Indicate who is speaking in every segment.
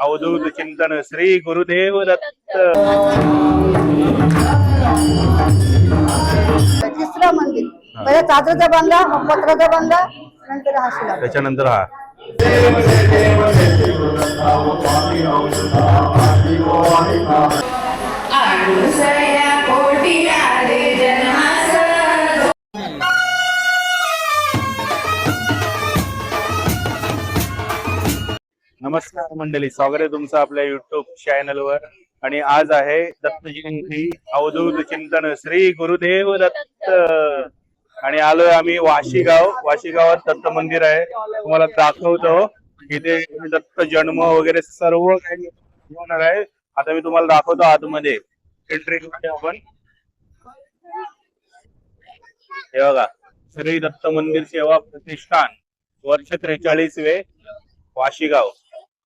Speaker 1: अवधूत चिंतन श्री गुरुदेव दत्त
Speaker 2: तिसरं मंदिर. पहिले चादरचा बांधा मग पत्राचा बांधा नंतर हा शिला.
Speaker 1: त्याच्यानंतर हा. नमस्कार मंडळी स्वागत आहे तुमचं आपल्या युट्यूब चॅनलवर आणि आज आहे दत्त जयंती अवधूत चिंतन श्री गुरुदेव दत्त. आणि आलोय आम्ही वाशी गाव वाशी गावात दत्त मंदिर आहे. तुम्हाला दाखवतो. इथे दत्त जन्म वगैरे सर्व काही होणार आहे. आता मी तुम्हाला दाखवतो आतमध्ये. एंट्री आपण. हे बघा. श्री दत्त मंदिर सेवा प्रतिष्ठान. वर्ष त्रेचाळीस वे वाशीगाव.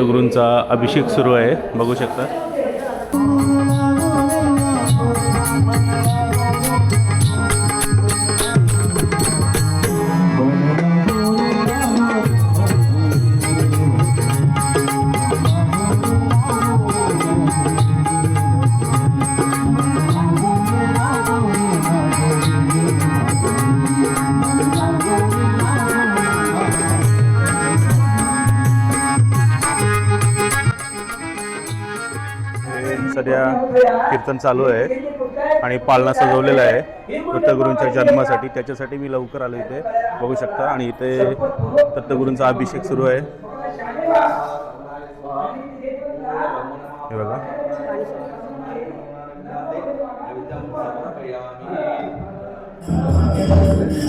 Speaker 1: दत्तगुरूंचा अभिषेक सुरू आहे. बघू शकता. कीर्तन चालू आहे आणि पाळणा सजवलेला आहे. दत्तगुरूंच्या जन्मासाठी. त्याच्यासाठी मी लवकर आलो इथे. बघू शकता. आणि इथे दत्तगुरूंचा अभिषेक सुरू आहे. हे बघा.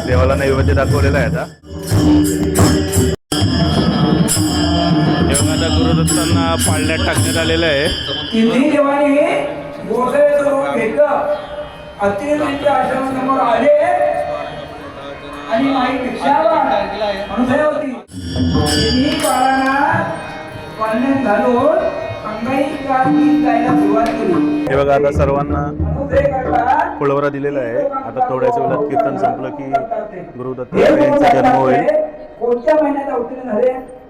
Speaker 1: देवाला नैवेद्य दाखवलेला आहे आता. हे आता गुरुदत्तांना पाळण्यात टाकण्यात आलेलं आहे.
Speaker 3: तिन्ही देवाने गोसाव्याचं रूप घेतलं अत्रेयांच्या आश्रमासमोर आले. आणि माई भिक्षावर अनुसया होती. तिन्ही बाळांना पाण्यात घालून अंगाई गीत गायला सुरुवात केली.
Speaker 1: हे बघा आता सर्वांना फुलवरा दिलेला आहे. आता थोड्याच वेळात कीर्तन संपलं की गुरुदत्त यांचा जन्म होईल.
Speaker 3: कोणत्या महिन्यात अवतीर्ण झाले?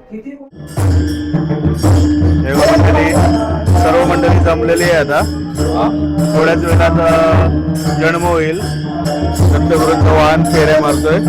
Speaker 1: मंडळी सर्व मंडळी जमलेली आहे आता. थोड्याच वेळात जन्म होईल. दत्तगुरूंचं वाहन फेऱ्या मारतोय.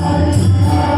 Speaker 1: Hallelujah.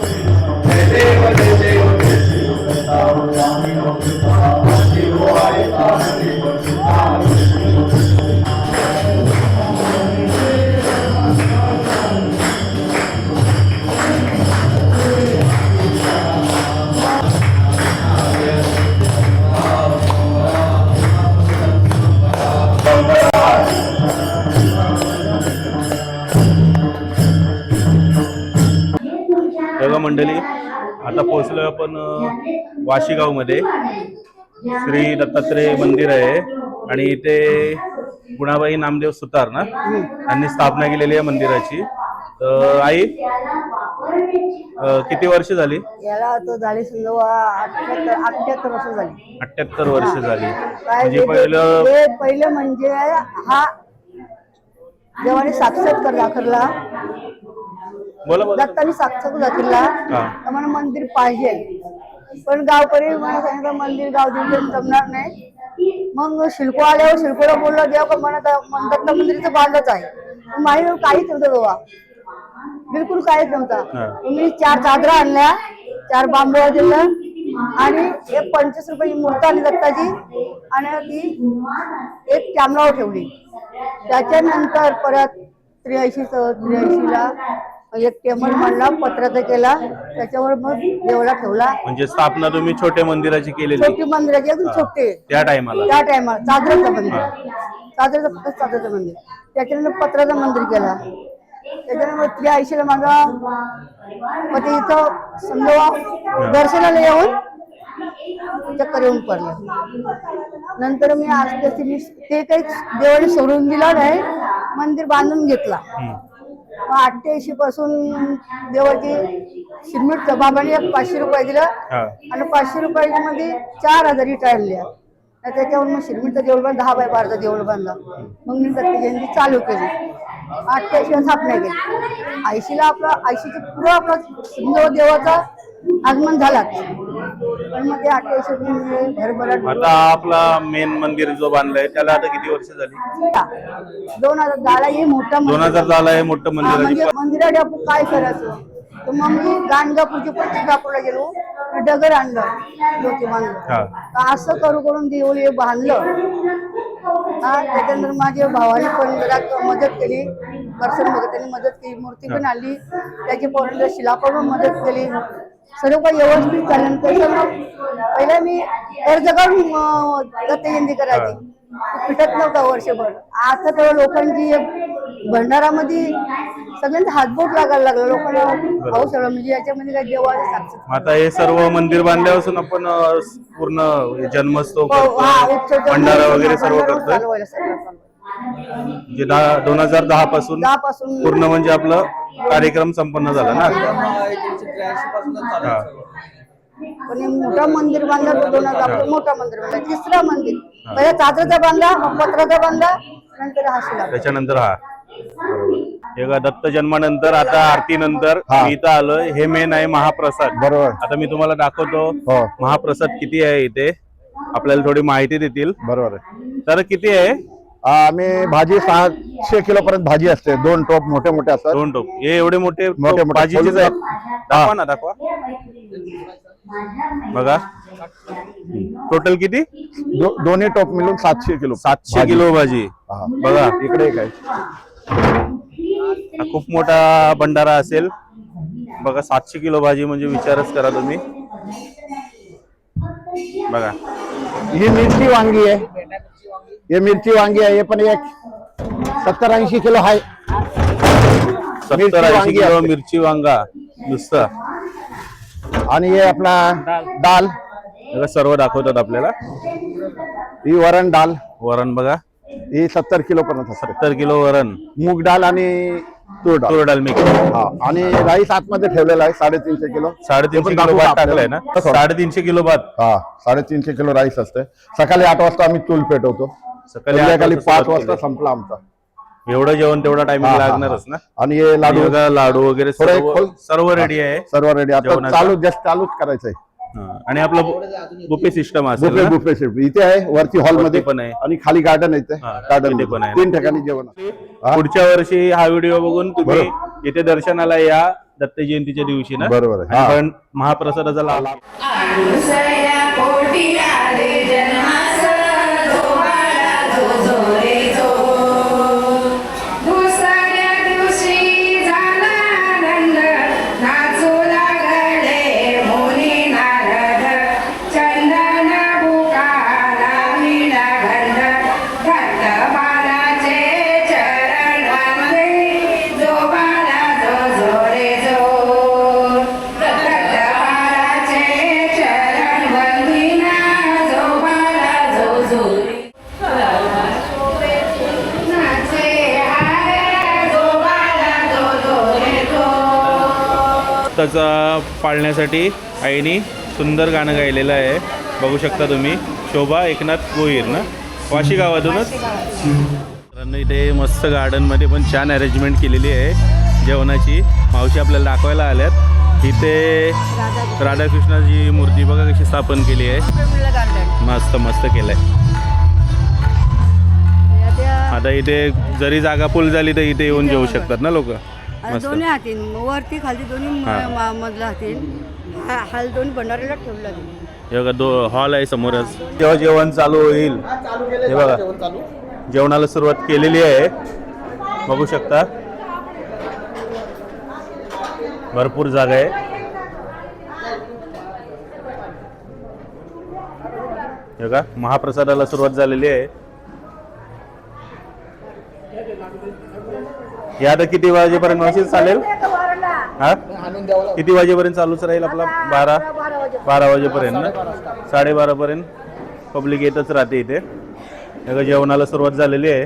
Speaker 1: मंडळी आता पोहोचलोय आपण वाशीगावमध्ये श्री दत्तात्रय मंदिर आहे आणि इथे गुणाबाई नामदेव सुतार ना यांनी स्थापना केलेली आहे मंदिराची. तर आई किती वर्ष झाली?
Speaker 2: याला तो झाली समजा अठ्याहत्तर वर्ष झाली.
Speaker 1: अठ्याहत्तर वर्ष झाली.
Speaker 2: काय
Speaker 1: म्हणजे पहिलं
Speaker 2: म्हणजे हा देवाने साक्षात्कार दाखवला
Speaker 1: बोला बोला.
Speaker 2: दत्ताने साक्षात दाखवला
Speaker 1: हा.
Speaker 2: मला मंदिर पाहिजे. पण गावकरी मला सांगितलं मंदिर गाव दिवशी जमणार नाही. मग शिल्पो आल्यावर शिल्पोला बोललो देव का म्हणत आहे, दत्त मंदिरचं बांधच आहे. माही काहीच नव्हतं बाबा. बिलकुल काहीच
Speaker 1: हा.
Speaker 2: नव्हता मी चार चादरा आणल्या चार बांबू दिलं आणि एक पंचवीस रुपयाची मूर्त आली दत्ताची आणि ती एक कॅमरावर ठेवली. त्याच्यानंतर परत त्र्याऐंशी त्र्याऐंशीला एक टेबल मांडला पत्राचा केला त्याच्यावर मग देवला ठेवला.
Speaker 1: म्हणजे स्थापना तुम्ही छोट्या मंदिराची केलेली.
Speaker 2: छोटी मंदिराची अजून छोटे.
Speaker 1: त्या टायमाला.
Speaker 2: त्या टायमाला चादराचं मंदिर. चादराचं फक्त चादराचं मंदिर. त्याच्यानंतर पत्राचं मंदिर केला. त्याच्यानंतर त्र्याऐंशीला माझा मग ते इथं समजा दर्शनाला येऊन चक्कर येऊन पडलं. नंतर मी आज मी ते काही देवाने सोडून दिला नाही मंदिर बांधून घेतला. अठ्ठ्याऐंशी पासून देवाची सिमेंटचं बाबाने एक पाचशे रुपये दिलं.
Speaker 1: हा.
Speaker 2: आणि पाचशे रुपयाच्या मध्ये चार हजारी टाळल्या आणि त्याच्यावर मग शिरमीचं देऊळ बांध दहा बाय बाराचा देऊळ बांधला मग मी दत्त जयंती चालू केली. अठ्ठ्याऐंशी स्थापना केली ऐंशीला आपला ऐंशीचे पुढं आपला सिंधव देवाचा आगमन झाला पण मग ते भरभराट
Speaker 1: आता आपला मेन मंदिर जो बांधलाय त्याला आता किती वर्ष झाली?
Speaker 2: दोन हजार दहाला हे मोठा
Speaker 1: दोन
Speaker 2: मंदिर
Speaker 1: हजार झाला आहे मोठं
Speaker 2: हा,
Speaker 1: मंदिर
Speaker 2: म्हणजे मंदिरात आपण काय करायचं? तर मग मी गाणगापूरची प्रतिष्ठापूरला गेलो. डगर आणलं
Speaker 1: हा.
Speaker 2: बांधलं असं करू करून देऊळ हे बांधलं. हा त्याच्यानंतर माझ्या भावाने पण जरा मदत केली. दर्शन वगैरे त्यांनी मदत केली. मूर्ती पण आणली त्याची पोरांना शिला पण मदत केली. सर्व काही व्यवस्थित झालं. त्याचं मग पहिला मी अर्ज काढून अं, दत्त जयंती करायची पिटत नव्हता वर्षभर. आता तर लोकांची भंडारामध्ये सगळ्यांचा हातबोट लागायला लागला. लोकांना भाऊ सगळं म्हणजे याच्यामध्ये काय देवाचे साक्षात
Speaker 1: आता हे सर्व मंदिर बांधल्यापासून आपण पूर्ण जन्मोत्सव
Speaker 2: हो, हा, उत्सव
Speaker 1: भंडारा वगैरे सर्व
Speaker 2: सगळं.
Speaker 1: म्हणजे दहा दोन हजार दहा पासून
Speaker 2: दहापासून
Speaker 1: पूर्ण म्हणजे आपलं कार्यक्रम संपन्न झाला ना? हा.
Speaker 2: पण हे मोठा मंदिर बांधला तो दोन हजार मोठा मंदिर बांधला. तिसरा मंदिर. पहिला चादराचा बांधला मग पत्राचा बांधला नंतर हा शिला.
Speaker 1: त्याच्यानंतर हा. हे बघा, दत्त जन्मानंतर आता आरती नंतर. इथं आलोय. हे मेन आहे महाप्रसाद.
Speaker 4: बरोबर.
Speaker 1: आता मी तुम्हाला दाखवतो
Speaker 4: हो.
Speaker 1: महाप्रसाद किती आहे इथे. आपल्याला थोडी माहिती देतील.
Speaker 4: बरोबर. आहे
Speaker 1: तर किती आहे?
Speaker 4: आम्ही भाजी सहाशे किलो पर्यंत भाजी असते. दोन टोप मोठे मोठे असतात.
Speaker 1: दोन टोप. हे एवढे मोठे
Speaker 4: मोठे मोठे
Speaker 1: भाजीचेच आहेत. दाखवा ना दाखवा. बघा. टोटल किती?
Speaker 4: दो- दोन्ही टोप मिळून सातशे किलो
Speaker 1: सातशे. किलो भाजी.
Speaker 4: हा.
Speaker 1: बघा.
Speaker 4: इकडे एक आहे.
Speaker 1: हा खूप मोठा भंडारा असेल. बघा सातशे किलो भाजी म्हणजे विचारच करा तुम्ही. बघा.
Speaker 4: ही मिरची वांगी आहे. हे मिरची वांगी आहे हे पण एक सत्तर ऐंशी किलो आहे.
Speaker 1: सत्तर
Speaker 4: मिरची
Speaker 1: ऐंशी
Speaker 4: वांगी
Speaker 1: किलो. मिरची वांगा नुसतं.
Speaker 4: आणि हे आपला दाल.
Speaker 1: सर्व दाखवतात आपल्याला.
Speaker 4: ही वरण दाल.
Speaker 1: वरण बघा.
Speaker 4: ही सत्तर किलो पर्यंत
Speaker 1: सत्तर किलो वरण.
Speaker 4: मूग डाळ आणि तूर डाळ
Speaker 1: मिक्स.
Speaker 4: हा आणि राईस आतमध्ये ठेवलेला आहे साडेतीनशे किलो.
Speaker 1: साडेतीनशे किलो भात टाकलाय ना? साडेतीनशे किलो भात.
Speaker 4: हा साडेतीनशे किलो राईस असते सकाळी आठ वाजता आम्ही चूल पेटवतो.
Speaker 1: सकाळी
Speaker 4: पाच वाजता. संपला आमचा.
Speaker 1: एवढं जेवण तेवढा टाइमिंग
Speaker 4: हा,
Speaker 1: लागणारच ना.
Speaker 4: आणि हे लाडू
Speaker 1: लाडू वगैरे सर्व रेडी आहे
Speaker 4: सर्व रेडी आता. चालू जस्ट चालूच करायचंय.
Speaker 1: आणि आपलं बुफे सिस्टम असेल
Speaker 4: बुफे
Speaker 1: ना?
Speaker 4: बुफे शिफ्ट इथे आहे वरती
Speaker 1: हॉलमध्ये पण आहे.
Speaker 4: आणि खाली गार्डन आहे
Speaker 1: हा,
Speaker 4: गार्डन
Speaker 1: इथे पण आहे.
Speaker 4: तीन ठिकाणी जेवण आहे. हा.
Speaker 1: पुढच्या वर्षी हा व्हिडिओ बघून तुम्ही. इथे दर्शनाला या दत्त जयंतीच्या दिवशी ना
Speaker 4: बरोबर आहे. हा.
Speaker 1: पण महाप्रसादाचा लाभ
Speaker 5: आले
Speaker 1: त्याचा पाळण्यासाठी आईनी सुंदर गाणं गायलेलं आहे. बघू शकता तुम्ही. शोभा एकनाथ गोहीर ना? वाशी गावातूनच? इथे मस्त गार्डनमध्ये पण छान अरेंजमेंट केलेली आहे. जेवणाची. मावशी आपल्याला दाखवायला आल्यात. इथे राधाकृष्णाची मूर्ती बघा कशी स्थापन केली आहे. मस्त मस्त केलंय. आता इथे जरी जागा फुल झाली तर इथे येऊन जेवू शकतात ना लोक? मस्त.
Speaker 2: दोन्ही हातीन. वरती खाली दोन्ही
Speaker 1: हा.
Speaker 2: मा- हातीन. हा- हाल दोन्ही भंडारीला ठेवला
Speaker 1: हे बघा दो हॉल आहे समोरच. जेव्हा जेवण चालू होईल हे बघा जेवणाला सुरुवात केलेली आहे. बघू शकता. भरपूर जागा आहे. हे बघा महाप्रसादाला सुरुवात झालेली आहे. हे आता किती वाजेपर्यंत मावशी चालेल? हा? किती वाजेपर्यंत चालूच राहील आपला बारा? बारा वाजेपर्यंत. ना? साडेबारा पर्यंत पब्लिक येतच राहते इथे. बघा, जेवणाला सुरुवात झालेली आहे.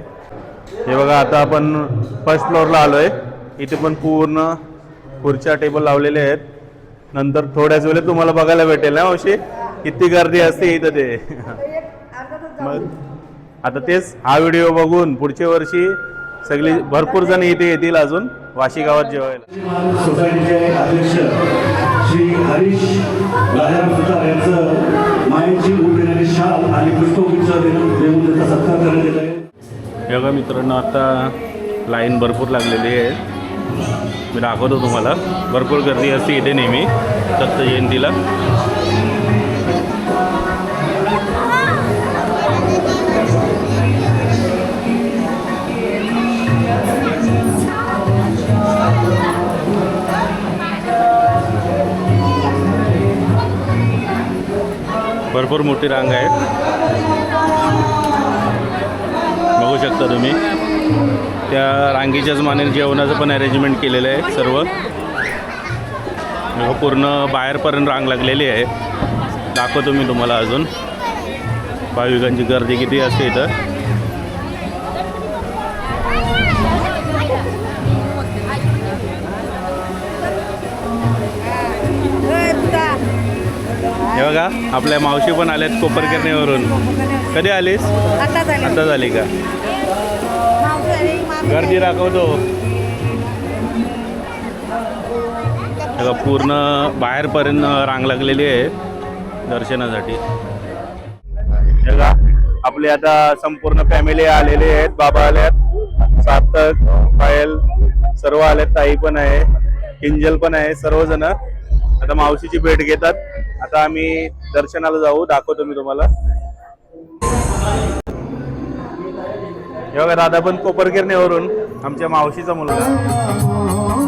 Speaker 1: हे बघा आता आपण फर्स्ट फ्लोअरला आलो आहे इथे पण पूर्ण खुर्च्या टेबल लावलेले आहेत. नंतर थोड्याच वेळेत तुम्हाला बघायला भेटेल ना मावशी? किती गर्दी असते इथं ते. मग आता तेच हा व्हिडिओ बघून पुढच्या वर्षी सगळी भरपूर जण इथे येतील अजून. वाशी गावात जेवायला.
Speaker 6: सोसायटीचे अध्यक्ष श्री हरीश राजाराम सुतार यांचं मायेची उठलेली शाल आणि पुष्पगुच्छ देऊन देऊन त्याचा सत्कार करण्यात येत आहे.
Speaker 1: बघा मित्रांनो आता लाईन भरपूर लागलेली आहे. मी दाखवतो तुम्हाला. भरपूर गर्दी असते इथे नेहमी दत्त जयंतीला भरपूर मोठी रांग आहे बघू शकता तुम्ही. त्या रांगीच्याच माने जेवणाचं पण अरेंजमेंट केलेलं आहे सर्व. हो, पूर्ण बाहेरपर्यंत रांग लागलेली आहे. दाखवतो मी तुम्हाला अजून. भाविकांची गर्दी किती असते इथं. हे बघा आपल्या मावशी पण आल्यात कोपरकेरणेवरून. कधी आलीस?
Speaker 2: आता झाले.
Speaker 1: का? गर्दी दाखवतो. बघा, पूर्ण बाहेरपर्यंत रांग लागलेली आहे दर्शनासाठी. बघा, आपले आता संपूर्ण फॅमिली आलेले आहेत बाबा आल्यात सार्थक पायल सर्व आल्यात ताई पण आहे किंजल पण आहे सर्वजण. आता मावशीची भेट घेतात. आता आम्ही दर्शनाला जाऊ दाखवतो मी तुम्हाला. हे बघा दादा पण कोपरगिरणीवरून आमच्या मावशीचा मुलगा.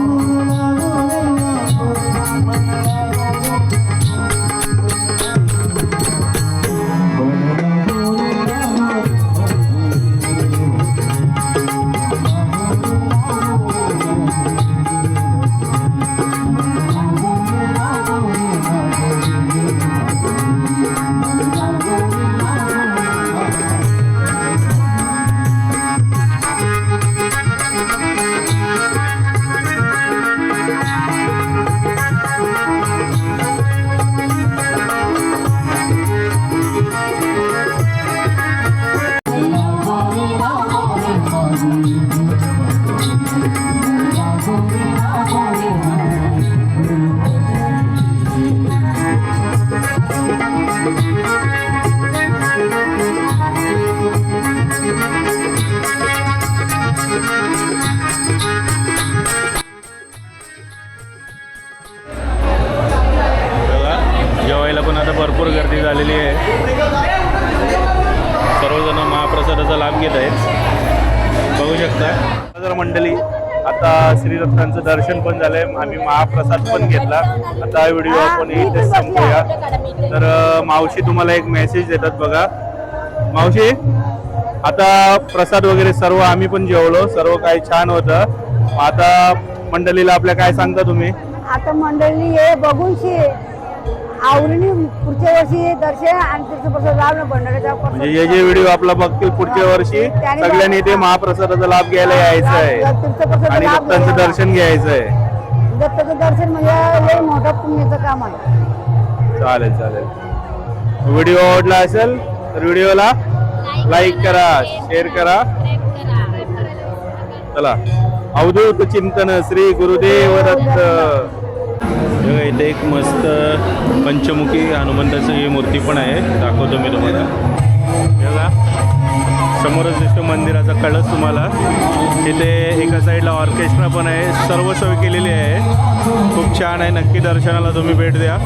Speaker 1: दत्तांचं दर्शन पण झालंय. आम्ही महाप्रसाद पण घेतला. आता हा व्हिडिओ आपण इथेच संपूया. तर मावशी तुम्हाला एक मेसेज देतात बघा. मावशी आता प्रसाद वगैरे सर्व आम्ही पण जेवलो. सर्व काही छान होतं. आता मंडळीला आपल्या काय सांगता तुम्ही?
Speaker 2: आता मंडळी हे बघून आवडीने पुढच्या वर्षी दर्शन आणि लाभ
Speaker 1: म्हणजे जे जे व्हिडिओ आपला बघतील पुढच्या वर्षी
Speaker 2: त्याने
Speaker 1: सगळ्यांनी ते महाप्रसादाचा लाभ घ्यायला यायचं आहे आणि
Speaker 2: लाभ
Speaker 1: दत्तांचं
Speaker 2: घ्यायला.
Speaker 1: दर्शन घ्यायचं आहे
Speaker 2: दत्ताचं दर्शन म्हणजे लय मोठं पुण्याचं काम आहे.
Speaker 1: चालेल चालेल. व्हिडिओ आवडला असेल तर व्हिडिओला लाईक करा शेअर करा. चला. अवधूत चिंतन श्री गुरुदेव दत्त. इथे एक मस्त पंचमुखी हनुमंताची ही मूर्ती पण आहे. दाखवतो मी तुम्हाला. बघा समोरच दिसतो मंदिराचा कळस तुम्हाला. तिथे एका साईडला ऑर्केस्ट्रा पण आहे सर्व सोय केलेली आहे. खूप छान आहे नक्की दर्शनाला तुम्ही भेट द्या.